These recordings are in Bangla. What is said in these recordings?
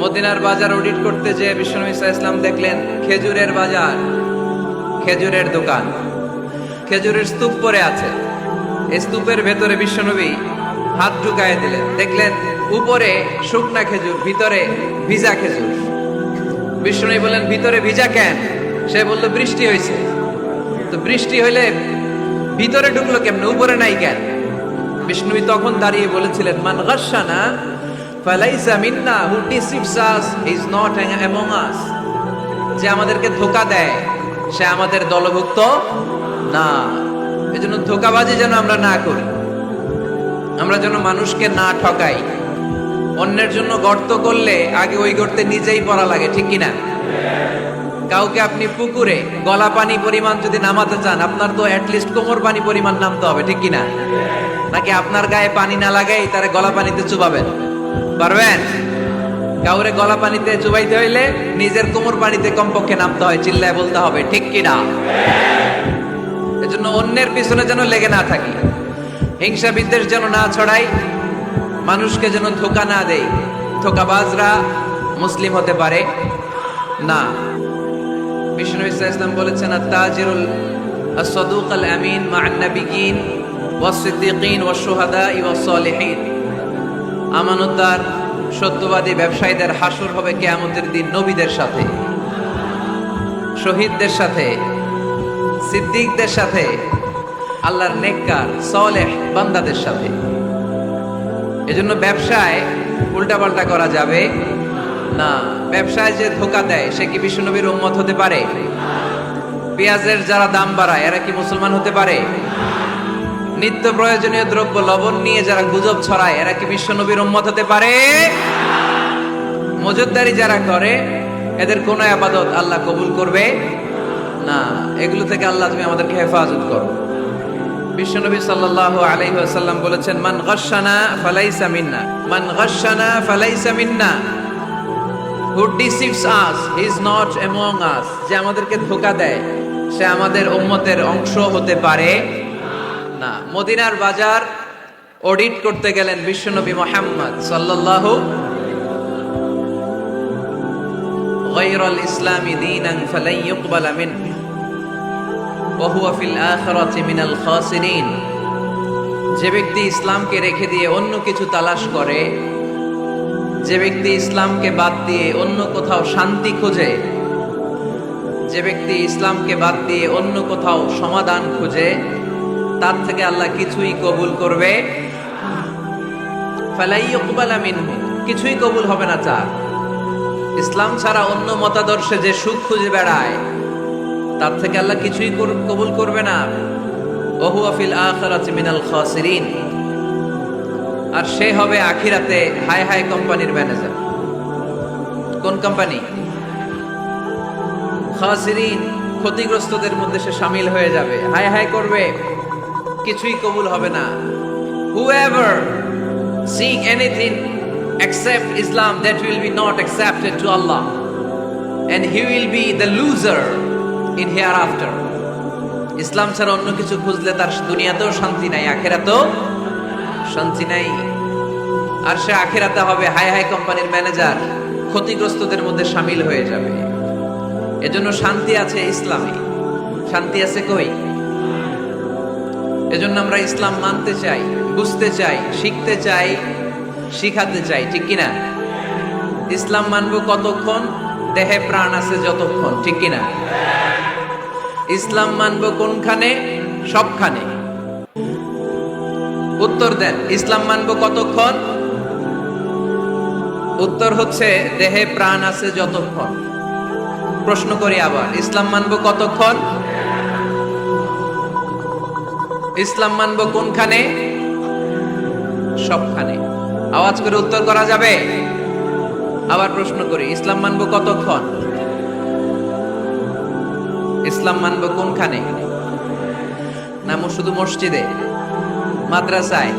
মদিনার বাজার অডিট করতে যে বিশ্বনবী সাল্লাল্লাহু ইসলাম দেখলেন খেজুরের বাজার, খেজুরের দোকান। খেজুরের স্তূপ পরে আছে। স্তূপের ভেতরে বিশ্বনবী হাত ঢুকায় দিলেন। দেখলেন উপরে শুকনা খেজুর, ভিতরে ভিজা খেজুর। বিষ্ণু বললেন, ভিতরে ভিজা কেন? সে বলল, বৃষ্টি হয়েছে। তো বৃষ্টি হইলে ভিতরে ঢুকলো কেমন? উপরে নাই কেন? বিষ্ণু তখন দাঁড়িয়ে বলেছিলেন, মান গাসানা ফালাইসা মিন্না who deceives us is not among us যে আমাদেরকে ধোকা দেয়, সে আমাদের দলভুক্ত না। এজন্য ধোকাবাজি যেন আমরা না করি। আমরা যেন মানুষকে না ঠকাই। অন্যের জন্য গর্ত করলে আগে ওই গর্তে নিজেই পড়া লাগে, ঠিক কিনা? কাউকে আপনি পুকুরে গলা পানি পরিমাণ যদি নামাতে চান, আপনার তো অ্যাটলিস্ট কোমর পানি পরিমাণ নামতে হবে, ঠিক কিনা? নাকি আপনার গায়ে পানি না লাগাই তারে গলা পানিতে চুবাবেন? পারবেন কাউরে গলা পানিতে চুবাইতে হইলে নিজের কোমর পানিতে কমপক্ষে নামতে হয় চিল্লায় বলতে হবে ঠিক কিনা এজন্য অন্যের পিছনে যেন লেগে না থাকি হিংসা বিদ্বেষ যেন না ছড়াই মানুষকে যেন ধোকা না দেই ধোকাবাজরা মুসলিম হতে পারে না বিষ্ণু ইসলাম বলেছেন তাজিরুল الصدوق الأمين مع النبيين والصديقين والشهداء والصالحين আমানতদার, সত্যবাদী ব্যবসায়ীদের হাসুর হবে কেয়ামতের দিন নবীদের সাথে, শহীদদের সাথে, সিদ্দিকদের সাথে, আল্লাহর নেককার, সলেহ বান্দাদের সাথে। এজন্য ব্যবসায় উল্টাপাল্টা করা যাবে না। ব্যবসায় যে ধোকা দেয়, সে কি বিশ্বনবীর উম্মত হতে পারে? পেঁয়াজের যারা দাম বাড়ায়, এরা কি মুসলমান হতে পারে? নিত্য প্রয়োজনীয় দ্রব্য, লবণ নিয়ে যারা গুজব ছড়ায়, এরা কি বিশ্বনবীর উম্মত হতে পারে? মজুদদারি যারা করে, এদের কোনো আবাদত আল্লাহ কবুল করবে? না, এগুলো থেকে আল্লাহ তুমি আমাদেরকে হেফাজত করো। বিশ্বনবী সাল্লাল্লাহু আলাইহি ওয়াসাল্লাম বলেছেন, মান গাশশানা ফালাইসা মিন্না। মান গাশশানা ফালাইসা মিন্না। Who deceives us he is not among us যে আমাদেরকে ধোকা দেয়, সে আমাদের উম্মতের অংশ হতে পারে। না। মদিনার বাজার অডিট করতে গেলেন বিশ্বনবী মোহাম্মদ সাল্লাহ গৈরল ইসলামী দিন আং ফালাই ইকবাল আমিন। ফিল আখরাতি মিনাল খাসিরিন। যে ব্যক্তি ইসলামকে রেখে দিয়ে অন্য কিছু তালাশ করে, যে ব্যক্তি ইসলামকে বাদ দিয়ে অন্য কোথাও শান্তি খোঁজে, যে ব্যক্তি ইসলামকে বাদ দিয়ে অন্য কোথাও সমাধান খোঁজে তার থেকে আল্লাহ কিছুই কবুল করবে। কিছুই কবুল হবে না তার। ইসলাম ছাড়া অন্য মতাদর্শে যে সুখ খুঁজে বেড়ায়, তার থেকে আল্লাহ কিছুই কবুল করবে না। ওহু আফিল আখিরাতি খাসিরিন। আর সে হবে আখিরাতে হাই হাই কোম্পানির ম্যানেজার। কোন কোম্পানি? খাসিরিন, ক্ষতিগ্রস্তদের মধ্যে সে সামিল হয়ে যাবে। হাই হাই করবে। কিছুই কবুল হবে না। Whoever seek anything except Islam, that will be not accepted to Allah. And he will be the loser in hereafter. ইসলাম ছাড়া অন্য কিছু খুঁজলে তার দুনিয়াতেও শান্তি নাই, আখেরাতেও শান্তি নাই। আর সে আখেরাতে হবে হাই হাই কোম্পানির ম্যানেজার ক্ষতিগ্রস্তদের মধ্যে সামিল হয়ে যাবে। এজন্য শান্তি আছে ইসলামে। শান্তি আছে কই? এজন্য আমরা ইসলাম মানতে চাই, বুঝতে চাই, শিখতে চাই, শিখাতে চাই, ঠিক কিনা? ইসলাম মানবো কতক্ষণ? দেহে প্রাণ আছে যতক্ষণ, ঠিক কিনা? ইসলাম মানবো কোনখানে? সবখানে। উত্তর দেন, ইসলাম মানবো কতক্ষণ? উত্তর হচ্ছে, দেহে প্রাণ আছে যতক্ষণ। প্রশ্ন করি আবার, ইসলাম মানবো কতক্ষণ? ইসলাম মানবো কোনখানে? সবখানে। আওয়াজ করে উত্তর করা যাবে? আবার প্রশ্ন করি, ইসলাম মানবো কতক্ষণ? ইসলাম মানবো কোনখানে? না শুধু মসজিদে। মাদ্রাসায়।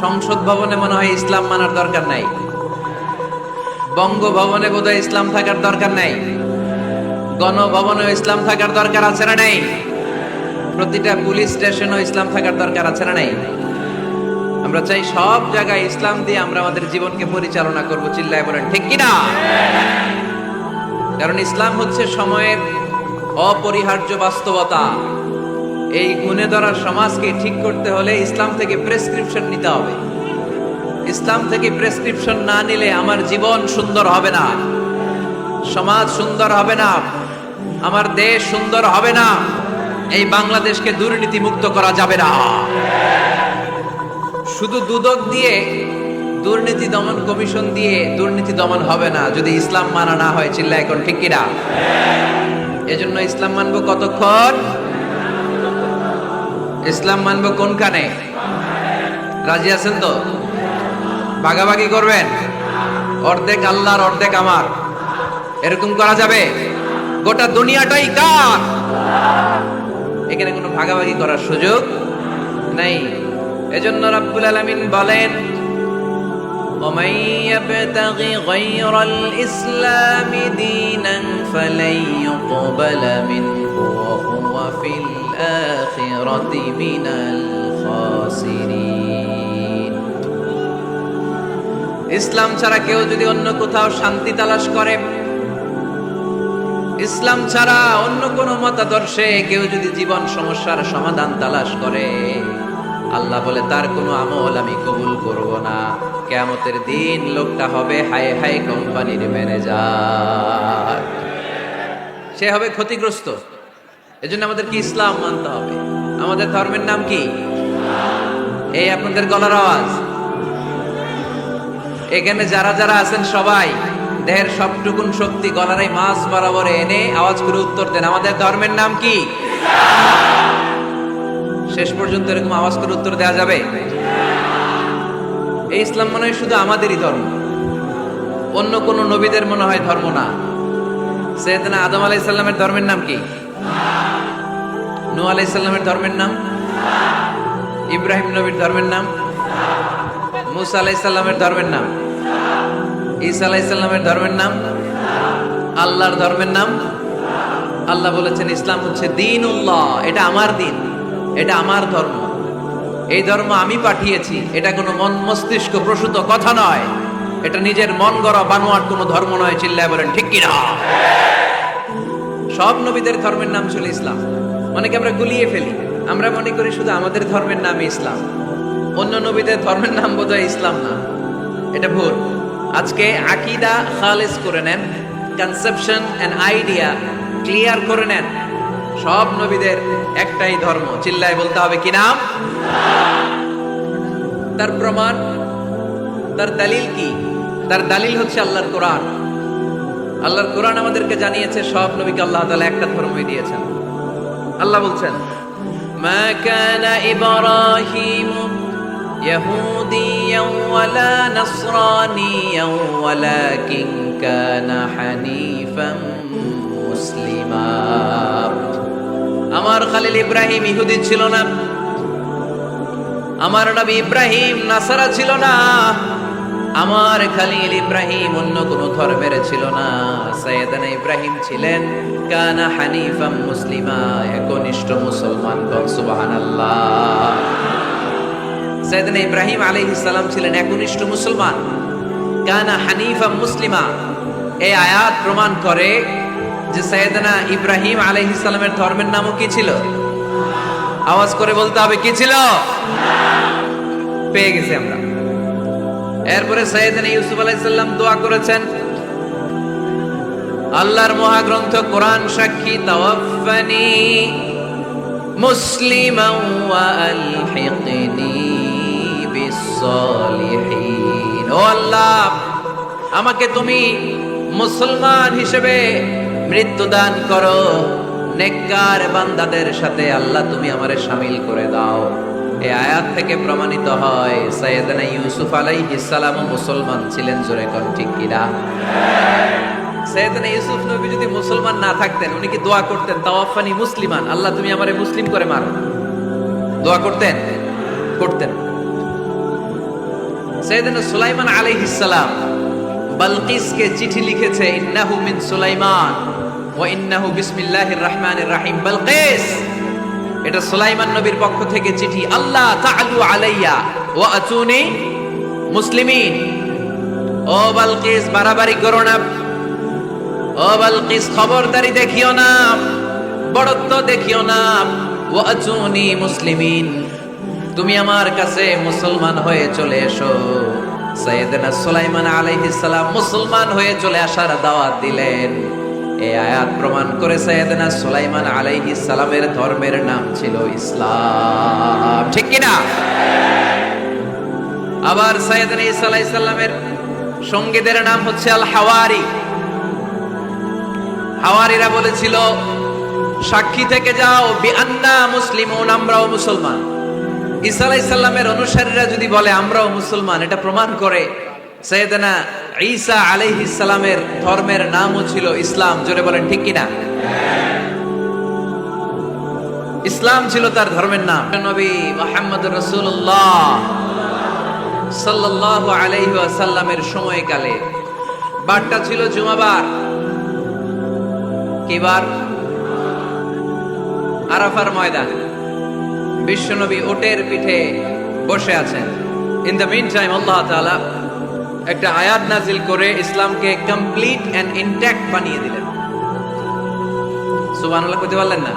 সংসদ ভবনে মনে হয় ইসলাম মানার দরকার নাই। বঙ্গভবনে বোধহয় ইসলাম থাকার দরকার নাই। গণভবনে ইসলাম থাকার দরকার আছে না নাই? প্রতিটা পুলিশ স্টেশনও ইসলাম থাকার দরকার আছে না নাই? আমরা চাই সব জায়গায় ইসলাম দিয়ে আমরা আমাদের জীবনকে পরিচালনা করব, চিল্লায় বলেন, ঠিক কিনা? কারণ ইসলাম হচ্ছে সময়ের অপরিহার্য বাস্তবতা। এই গুণে ধরা সমাজকে ঠিক করতে হলে ইসলাম থেকে প্রেসক্রিপশন নিতে হবে। ইসলাম থেকে প্রেসক্রিপশন না নিলে আমার জীবন সুন্দর হবে না। সমাজ সুন্দর হবে না। আমার দেশ সুন্দর হবে না। এই বাংলাদেশকে দুর্নীতি মুক্ত করা যাবে না। শুধু দুদক দিয়ে দুর্নীতি দমন কমিশন দিয়ে দুর্নীতি দমন হবে না, যদি ইসলাম মানা না হয় চিল্লা এখন ঠিক কিনা? এজন্য ইসলাম মানব কতক্ষণ? ইসলাম মানবো কোনখানে? রাজি আছেন তো? ভাগাভাগি করবেন? অর্ধেক আল্লাহর, অর্ধেক আমার। এরকম করা যাবে? গোটা দুনিয়াটাই কার? এখানে কোনো ভাগাভাগি করার সুযোগ নাই এজন্য রাব্বুল আলামিন বলেন ومن يبتغ غير الإسلام دينا فلن يقبل منه وهو في الآخرة من الخاسرين ইসলাম ছাড়া কেউ যদি অন্য কোথাও শান্তি তালাশ করে ইসলাম ছাড়া অন্য কোনো মতাদর্শে কেউ যদি জীবন সমস্যার সমাধান তালাশ করে, আল্লাহ বলে, তার কোনো আমল আমি কবুল করব না। কেয়ামতের দিন লোকটা হবে হাই হাই কোম্পানির ম্যানেজার। সে হবে ক্ষতিগ্রস্ত। এজন্য আমাদের কি ইসলাম মানতে হবে? আমাদের ধর্মের নাম কি? এই আপনাদের গলার আওয়াজ। এখানে যারা যারা আছেন সবাই দেহের সবটুকুন শক্তি গলার মাছ বরাবর এনে আওয়াজ করে উত্তর দেন। আমাদের ধর্মের নাম কি? শেষ পর্যন্ত এরকম আওয়াজ করে উত্তর দেওয়া যাবে? এই ইসলাম মনে হয় শুধু আমাদেরই ধর্ম। অন্য কোন নবীদের মনে হয় ধর্ম না। সৈয়দনা আদম আলাই আলাইসাল্লামের ধর্মের নাম কি? নু আলাইসাল্লামের ধর্মের নাম? ইব্রাহিম নবীর ধর্মের নাম? মুসা আলাইসাল্লামের ধর্মের নাম? ঈসা আলাইসাল্লামের ধর্মের নাম? আল্লাহর ধর্মের নাম? আল্লাহ বলেছেন, ইসলাম হচ্ছে দিন উল্লাহ এটা আমার দিন, এটা আমার ধর্ম। এই ধর্ম আমি পাঠিয়েছি, এটা কোনো মন মস্তিষ্ক প্রসূত কথা নয়। এটা নিজের মন গড়া বানোয়ার কোনো ধর্ম নয়, চিল্লায় বলেন, ঠিক কিনা সব নবীদের ধর্মের নাম ছিল ইসলাম। অনেকে আমরা গুলিয়ে ফেলি। আমরা মনে করি শুধু আমাদের ধর্মের নাম ইসলাম। অন্য নবীদের ধর্মের নাম বোধহয় ইসলাম না। এটা ভুল। আজকে আকিদা খালেজ করে নেন কনসেপশন অ্যান্ড আইডিয়া ক্লিয়ার করে নেন। সব নবীদের একটাই ধর্ম, চিল্লায় বলতে হবে কি নাম? তার প্রমাণ, তার দালিল কি? তার দালিল হচ্ছে আল্লাহর কোরআন। আল্লাহর কোরআন আমাদেরকে জানিয়েছে, সব নবীকে আল্লাহ তাআলা একটা ধর্মই দিয়েছেন। আল্লাহ বলছেন, মা কানা ইব্রাহিম يهوديا ولا نصرانيا ولكن كان حنيفا مسلما আমার খালিল ইব্রাহিম ইহুদি ছিল না আমার নবী ইব্রাহিম নাসারা ছিল না আমার খালিল ইব্রাহিম অন্য কোন ধর্মের ছিল না সৈয়দনা ইব্রাহিম ছিলেন কানা হানিফাম মুসলিমা একনিষ্ঠ মুসলমান কন সুবহানাল্লাহ সৈয়দনা ইব্রাহিম আলাইহিস সালাম ছিলেন একনিষ্ঠ মুসলমান। কানা হানিফাম মুসলিমা। এই আয়াত প্রমাণ করে যে সৈয়দনা ইব্রাহিম আলাইহিস সালামের ধর্মের নামও কি ছিল? আওয়াজ করে বলতে হবে, কি ছিল? পেয়ে গেছি আমরা। এরপরে সৈয়দনা ইউসুফ আলাইহিস সালাম দোয়া করেছেন, আল্লাহর মহাগ্রন্থ কোরআন সাক্ষী তাওয়াফানি ও আল্লাহ, আমাকে তুমি মুসলমান হিসেবে মৃত্যু দান করো। নেককার বান্দাদের সাথে আল্লাহ তুমি আমারে শামিল করে দাও। এই আয়াত থেকে প্রমাণিত হয় সৈয়দনা ইউসুফ আলাইহিস সালাম মুসলমান ছিলেন, জোরে কোন ঠিক কিনা? সৈয়দনা ইউসুফ নবী যদি মুসলমান না থাকতেন, উনি কি দোয়া করতেন? তাওয়াফানি মুসলিমান, আল্লাহ তুমি আমারে মুসলিম করে মারো। দোয়া করতেন? করতেন। সৈয়দনা সুলাইমান আলাইহিস সালাম বালকিসকে চিঠি লিখেছে, ইন্নাহু মিন সুলাইমান ওয়া ইন্নাহু বিসমিল্লাহির রহমানির রহিম। বালকিস, এটা সুলাইমান নবীর পক্ষ থেকে চিঠি। আল্লাহ তাআলু আলাইয়া ও আচুনি মুসলিমিন। ও বালকিস, বাড়াবাড়ি করো না। ও বালকিস, খবরদারি দেখিও না। বড়ত্ব দেখিও না। ও আচুনি মুসলিমিন। তুমি আমার কাছে মুসলমান হয়ে চলে এসো। সৈয়দনা সুলাইমান সালাম মুসলমান হয়ে চলে আসার দাওয়াত দিলেন। এই আয়াত প্রমাণ করে সৈয়দনা সুলাইমান সালামের ধর্মের নাম ছিল ইসলাম। ঠিক কি না? আবার সৈয়দনা আলাইহিস সালামের সঙ্গীদের নাম হচ্ছে আল হাওয়ারি হাওয়ারিরা বলেছিল, সাক্ষী থেকে যাও, বিআন্না মুসলিমুন, আমরাও মুসলমান। ঈসা অনুসারীরা যদি বলে, আমরাও মুসলমান এটা প্রমাণ করে সৈয়দনা ঈসা আলাইহিস সালামের ধর্মের নামও ছিল ইসলাম। জোরে বলেন, ঠিক কিনা? ইসলাম ছিল তার ধর্মের নাম। নবী মোহাম্মদ রসুল্লাহ সাল্লাল্লাহু আলাইহি ওয়াসাল্লামের সময়কালে। বারটা ছিল জুমাবার। কিবার আরাফার ময়দানে। বিশ্বনবী ওটের পিঠে বসে আছেন ইন দ্য মিন টাইম আল্লাহ তাআলা একটা আয়াত নাজিল করে ইসলামকে কমপ্লিট এন্ড ইনট্যাক্ট বানিয়ে দিলেন সুবহানাল্লাহ কইতে পারলেন না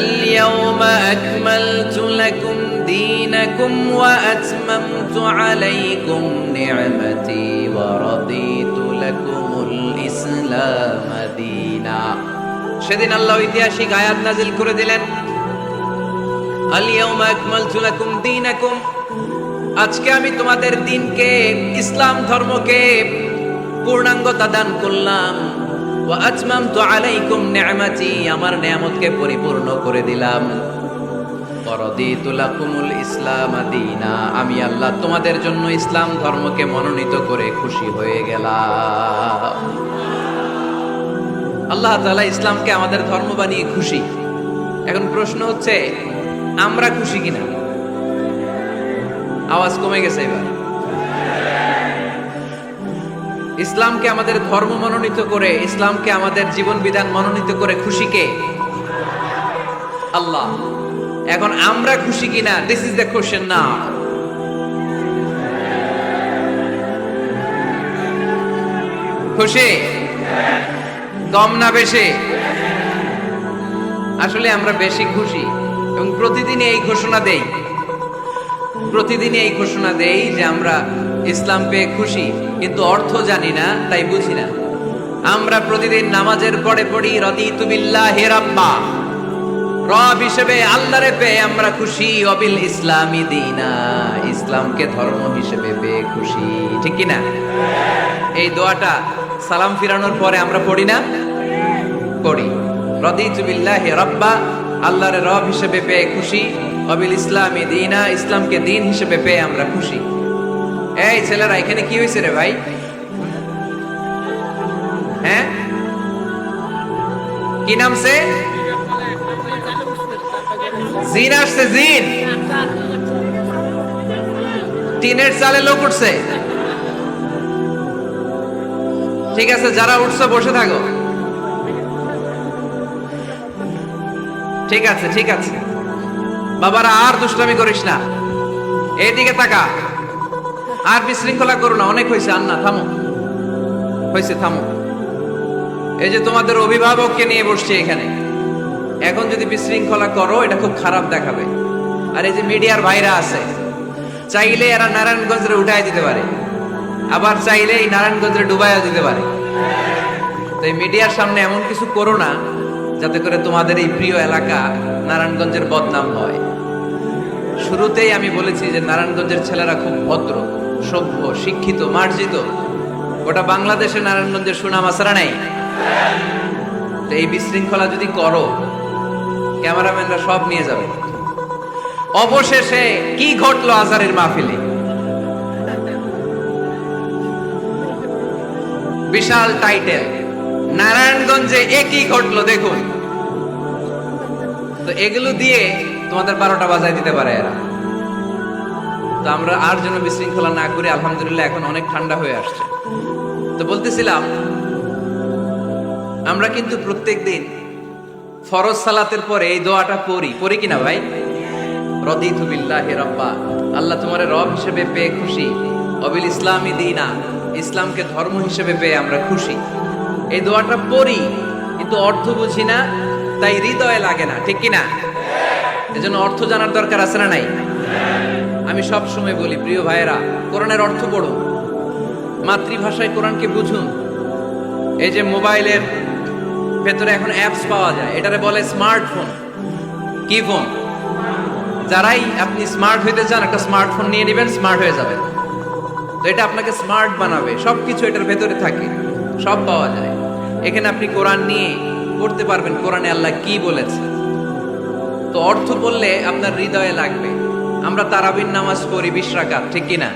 اليوم أكملت لكم دينكم وأتممت عليكم نعمتي ورضيت لكم الإسلام دينا সেদিন আল্লাহ ঐতিহাসিক আয়াত নাজিল করে দিলেন। আজকে আমি তোমাদের দিনকে, ইসলাম ধর্মকে পূর্ণাঙ্গতা দান করলাম। ও আজমাম তো আলাইকুম নেয়ামাচি আমার নেয়ামতকে পরিপূর্ণ করে দিলাম। ইসলাম আমি আল্লাহ তোমাদের জন্য ইসলাম ধর্মকে মনোনীত করে খুশি হয়ে গেলাম। আল্লাহ তালা ইসলামকে আমাদের ধর্ম বানিয়ে খুশি। এখন প্রশ্ন হচ্ছে, আমরা খুশি কিনা? আওয়াজ কমে গেছে এবার। ইসলামকে আমাদের ধর্ম মনোনীত করে, ইসলামকে আমাদের জীবন বিধান মনোনীত করে খুশি কে? আল্লাহ। এখন আমরা খুশি কিনা? দিস ইজ দ্য কোশ্চেন না খুশি? কম না বেশি। আসলে আমরা বেশি খুশি এবং প্রতিদিন এই ঘোষণা দেই। প্রতিদিনই এই ঘোষণা দেই যে আমরা ইসলাম পেয়ে খুশি, কিন্তু অর্থ জানি না, তাই বুঝি না। আমরা প্রতিদিন নামাজের পরে পড়ি রদিতু বিল্লাহি রাব্বা। রব হিসেবে আল্লাহরে পেয়ে আমরা খুশি, অবিল ইসলামী দিনা। ইসলামকে ধর্ম হিসেবে পেয়ে খুশি। ঠিক কি না এই দোয়াটা সালাম ফিরানোর পরে আমরা পড়ি না? পড়ি। রদিতু বিল্লাহি রাব্বা, আল্লাহরে রব হিসেবে পেয়ে খুশি। অবিল দিনা, ইসলামকে দিন হিসেবে পেয়ে আমরা খুশি। এই ছেলেরা, এখানে কি হয়েছে রে ভাই? হ্যাঁ? কি নামছে জিন আসছে, জিন। টিনের চালে লোক উঠছে। ঠিক আছে, যারা উঠছে বসে থাকো। ঠিক আছে ঠিক আছে। বাবারা, আর দুষ্টামি করিস না। এইদিকে তাকা। আর বিশৃঙ্খলা করো না, অনেক হয়েছে। আন্না, থামো। হয়েছে, থামো। এই যে তোমাদের অভিভাবককে নিয়ে বসছি এখানে। এখন যদি বিশৃঙ্খলা করো, এটা খুব খারাপ দেখাবে। আর এই যে মিডিয়ার ভাইরা আছে, চাইলে এরা নারায়ণগঞ্জে উঠাই দিতে পারে। আবার চাইলে এই নারায়ণগঞ্জে ডুবাইয়া দিতে পারে। তো এই মিডিয়ার সামনে এমন কিছু করো না, যাতে করে তোমাদের এই প্রিয় এলাকা নারায়ণগঞ্জের বদনাম হয়। শুরুতেই আমি বলেছি যে নারায়ণগঞ্জের ছেলেরা খুব ভদ্র, সভ্য, শিক্ষিত, মার্জিত। গোটা বাংলাদেশে নারায়ণগঞ্জের সুনাম আসারা নাই? তো এই বিশৃঙ্খলা যদি করো, ক্যামেরাম্যানরা সব নিয়ে যাবে। অবশেষে কি ঘটলো আজারের মাহফিলে? বিশাল টাইটেল নারায়ণগঞ্জে একই ঘটলো দেখুন। তো এগুলো দিয়ে তোমাদের বারোটা বাজায় দিতে পারে এরা। তো আমরা আর যেন বিশৃঙ্খলা না করে, আলহামদুলিল্লাহ এখন অনেক ঠান্ডা হয়ে আসছে। তো বলতেছিলাম, আমরা কিন্তু প্রত্যেক দিন ফরজ সালাতের পরে এই দোয়াটা পড়ি। পড়ি কিনা ভাই? রদিতু বিল্লাহি রাব্বা। আল্লাহ তোমার রব হিসেবে পেয়ে খুশি। অবিল ইসলামী দিনা। ইসলামকে ধর্ম হিসেবে পেয়ে আমরা খুশি। এই দোয়াটা পড়ি, কিন্তু অর্থ বুঝি না, তাই হৃদয়ে লাগে না, ঠিক কি না এজন্য অর্থ জানার দরকার আছে না নাই? আমি সব সময় বলি, প্রিয় ভাইয়েরা, কোরআনের অর্থ পড়ুন, মাতৃভাষায় কোরআনকে বুঝুন। এই যে মোবাইলের ভেতরে এখন অ্যাপস পাওয়া যায়, এটারে বলে স্মার্টফোন কি ফোন যারাই আপনি স্মার্ট হইতে চান, একটা স্মার্টফোন নিয়ে নেবেন স্মার্ট হয়ে যাবেন। তো এটা আপনাকে স্মার্ট বানাবে। সব কিছু এটার ভেতরে থাকে। সব পাওয়া যায়। এখানে আপনি কোরআন নিয়ে পড়তে পারবেন, কোরআনে আল্লাহ কি বলেছে। তো অর্থ বললে আপনার হৃদয়ে লাগবে। আমরা তারাবির নামাজ পড়ি বিশ রাকাত, ঠিক কিনা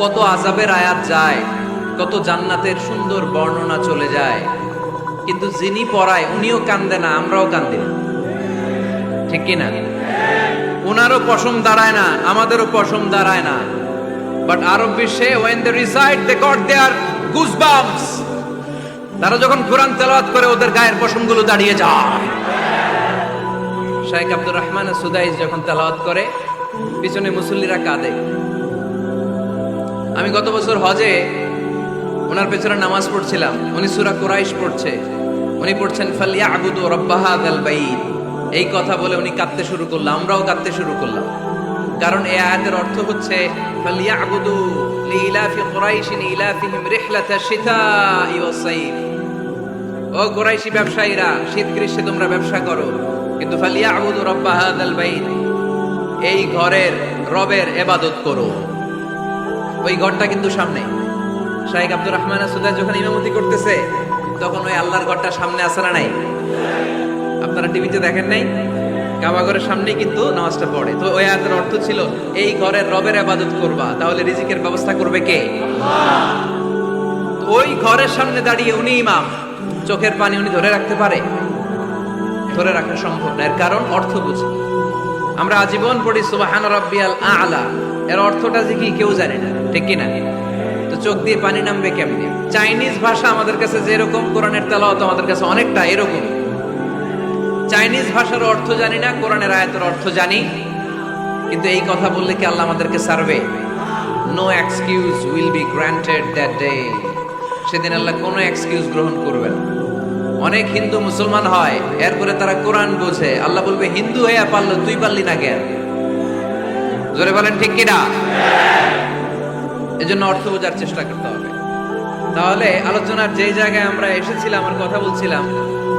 কত আজাবের আয়াত যায়, কত জান্নাতের সুন্দর বর্ণনা চলে যায়। কিন্তু যিনি পড়ায়, উনিও কান্দে না, আমরাও কান্দি না। ঠিক কিনা ওনারও পশম দাঁড়ায় না, আমাদেরও পশম দাঁড়ায় না। বাট আরব বিশ্বে when they recite they got their goosebumps তারা যখন কোরআন তেলাওয়াত করে, ওদের গায়ের পশমগুলো দাঁড়িয়ে যায়। শাইখ আব্দুর রহমান সুদাইস যখন তেলাওয়াত করে, পিছনে মুসল্লিরা কাঁদে। আমি গত বছর হজে ওনার পেছনে নামাজ পড়ছিলাম। উনি সুরা কোরাইশ পড়ছে। উনি পড়ছেন ফালিয়া আগুদু রব্বাহাদ আল এই কথা বলে উনি কাঁদতে শুরু করলাম আমরাও কাঁদতে শুরু করলাম। কারণ এই আয়াতের অর্থ হচ্ছে ফালিয়া আগুদু লিইলাফি কুরাইশিন ইলাফিহিম রিহলাতা শিতাই ওয়াস সাইফ। ও কোরাইশি ব্যবসায়ীরা, শীত গ্রীষ্মে তোমরা ব্যবসা করো, কিন্তু ফালিয়াবুদু রব্বা হাদাল বাইত। এই ঘরের রবের এবাদত করো। ওই ঘরটা কিন্তু সামনে। শাহেক আব্দুর রহমান সুদা যখন ইমামতি করতেছে, তখন ওই আল্লাহর ঘরটা সামনে আসে না নাই? আপনারা টিভিতে দেখেন নাই? কাবা ঘরের সামনেই কিন্তু নামাজটা পড়ে। তো ওই আয়াতের অর্থ ছিল, এই ঘরের রবের আবাদত করবা, তাহলে রিজিকের ব্যবস্থা করবে কে? ওই ঘরের সামনে দাঁড়িয়ে উনি ইমাম। চোখের পানি উনি ধরে রাখতে পারে? ধরে রাখা সম্ভব না। এর কারণ অর্থ বুঝি। আমরা আজীবন পড়ি, সুবাহান রব্বিয়াল আলা এর অর্থটা যে কি কেউ জানে না, ঠিক কি না তো চোখ দিয়ে পানি নামবে কেমনি? চাইনিজ ভাষা আমাদের কাছে যেরকম, কোরআনের তেলাওয়াত আমাদের কাছে অনেকটা এরকম চাইনিজ ভাষার অর্থ জানি না, কোরআনের আয়াতের অর্থ জানি। কিন্তু এই কথা বললে কি আল্লাহ আমাদেরকে survey no excuse will be granted that day সেদিন আল্লাহ কোনো এক্সকিউজ গ্রহণ করবে না। অনেক হিন্দু মুসলমান হয়, এরপরে তারা কোরআন বোঝে। আল্লাহ বলবে, হিন্দু হয়ে পারল তুই পারলি না কেন? জোরে বলেন, ঠিক কিনা এজন্য অর্থ বোঝার চেষ্টা করতে হবে। তাহলে আলোচনার যেই জায়গায় আমরা এসেছিলাম আর কথা বলছিলাম,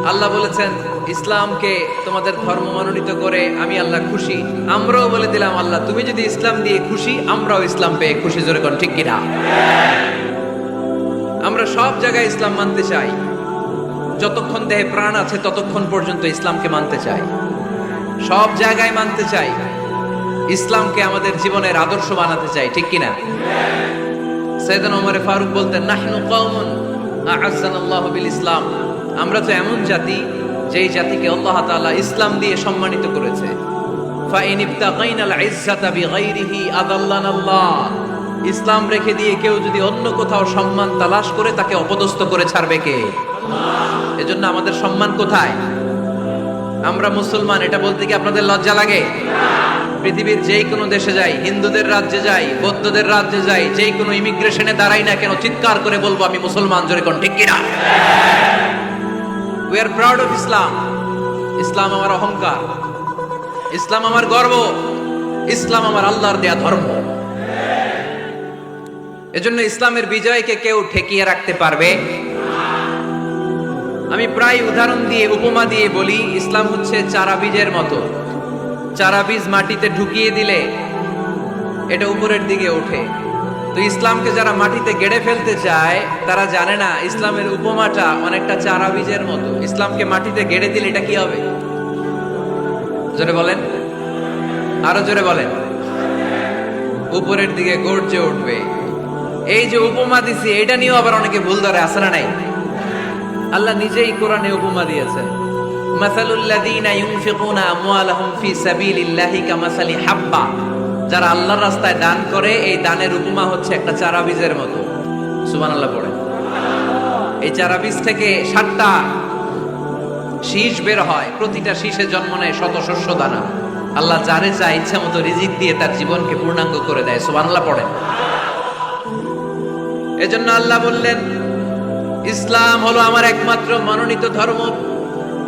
আল্লাহ বলেছেন ইসলামকে তোমাদের ধর্ম মনোনীত করে আমি আল্লাহ খুশি। আমরাও বলে দিলাম, আল্লাহ, তুমি যদি ইসলাম দিয়ে খুশি, আমরাও ইসলাম পেয়ে খুশি। জোরে কোন, ঠিক কিনা? আমরা সব জায়গায় ইসলাম মানতে চাই। যতক্ষণ দেহে প্রাণ আছে, ততক্ষণ পর্যন্ত ইসলামকে মানতে চাই। সব জায়গায় মানতে চাই। ইসলামকে আমাদের জীবনের আদর্শ বানাতে চাই, ঠিক কিনা? সৈয়দান ওমরে ফারুক বলতেন, নাহনু কওমুন আ'আজ্জানাল্লাহু বিল ইসলাম। আমরা তো এমন জাতি যেই জাতিকে আল্লাহ তাআলা ইসলাম দিয়ে সম্মানিত করেছে। ইসলাম রেখে দিয়ে কেউ যদি অন্য কোথাও সম্মান তালাশ করে, তাকে অপদস্থ করে ছাড়বে কে? এজন্য আমাদের সম্মান কোথায়? আমরা মুসলমান, এটা বলতে কি আপনাদের লজ্জা লাগে? পৃথিবীর যেই কোনো দেশে যাই, হিন্দুদের রাজ্যে যাই, বৌদ্ধদের রাজ্যে যাই যেই কোনো ইমিগ্রেশনে দাঁড়াই না কেন, চিৎকার করে বলব আমি মুসলমান, জোরে কোন ঠিক কিনা? We are proud of Islam ইসলাম আমার অহংকার ইসলাম আমার গর্ব ইসলাম আমার আল্লাহর দেয়া ধর্ম। এজন্য ইসলামের বিজয়কে কেউ ঠেকিয়ে রাখতে পারবে। আমি প্রায় উদাহরণ দিয়ে, উপমা দিয়ে বলি, ইসলাম হচ্ছে চারা বীজের মতো। চারা বীজ মাটিতে ঢুকিয়ে দিলে এটা উপরের দিকে ওঠে। তো ইসলামকে যারা মাটিতে গেড়ে ফেলতে চায়, তারা জানে না ইসলামের উপমাটা অনেকটা চারা বীজের মতো। ইসলামকে মাটিতে গেড়ে দিলে এটা কি হবে? জোরে বলেন। আরও জোরে বলেন। উপরের দিকে গর্জে উঠবে। এই যে উপমা দিছি, এটা নিয়েও আবার অনেকে ভুল ধরে আসরা নাই? আল্লাহ নিজেই কোরআনে উপমা দিয়েছেন মাসালুল্লাযীনা ইউনফিকুনা আমওয়ালাহুম ফি সাবিলিল্লাহি কামাসালি হাব্বা। যারা আল্লাহর রাস্তায় দান করে, এই দানের উপমা হচ্ছে একটা চারা বীজের মতো। সুবহানাল্লাহ পড়ে। এই চারা বীজ থেকে সাতটা শীষ বের হয়, প্রতিটা শীষে জন্ম নেয় শত শস্য দানা। আল্লাহ যারে চায় ইচ্ছা মতো রিজিক দিয়ে তার জীবনকে পূর্ণাঙ্গ করে দেয়, সুবহানাল্লাহ পড়েন এজন্য আল্লাহ বললেন, ইসলাম হলো আমার একমাত্র মনোনীত ধর্ম।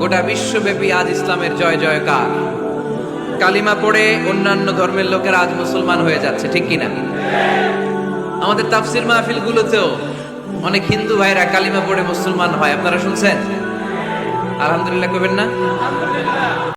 গোটা বিশ্বব্যাপী আজ ইসলামের জয় জয়কার। কালিমা পড়ে অন্যান্য ধর্মের লোকেরা আজ মুসলমান হয়ে যাচ্ছে, ঠিক কিনা? আমাদের তাফসির মাহফিল গুলোতেও অনেক হিন্দু ভাইরা কালিমা পড়ে মুসলমান হয়, আপনারা শুনছেন? আলহামদুলিল্লাহ কবেন না?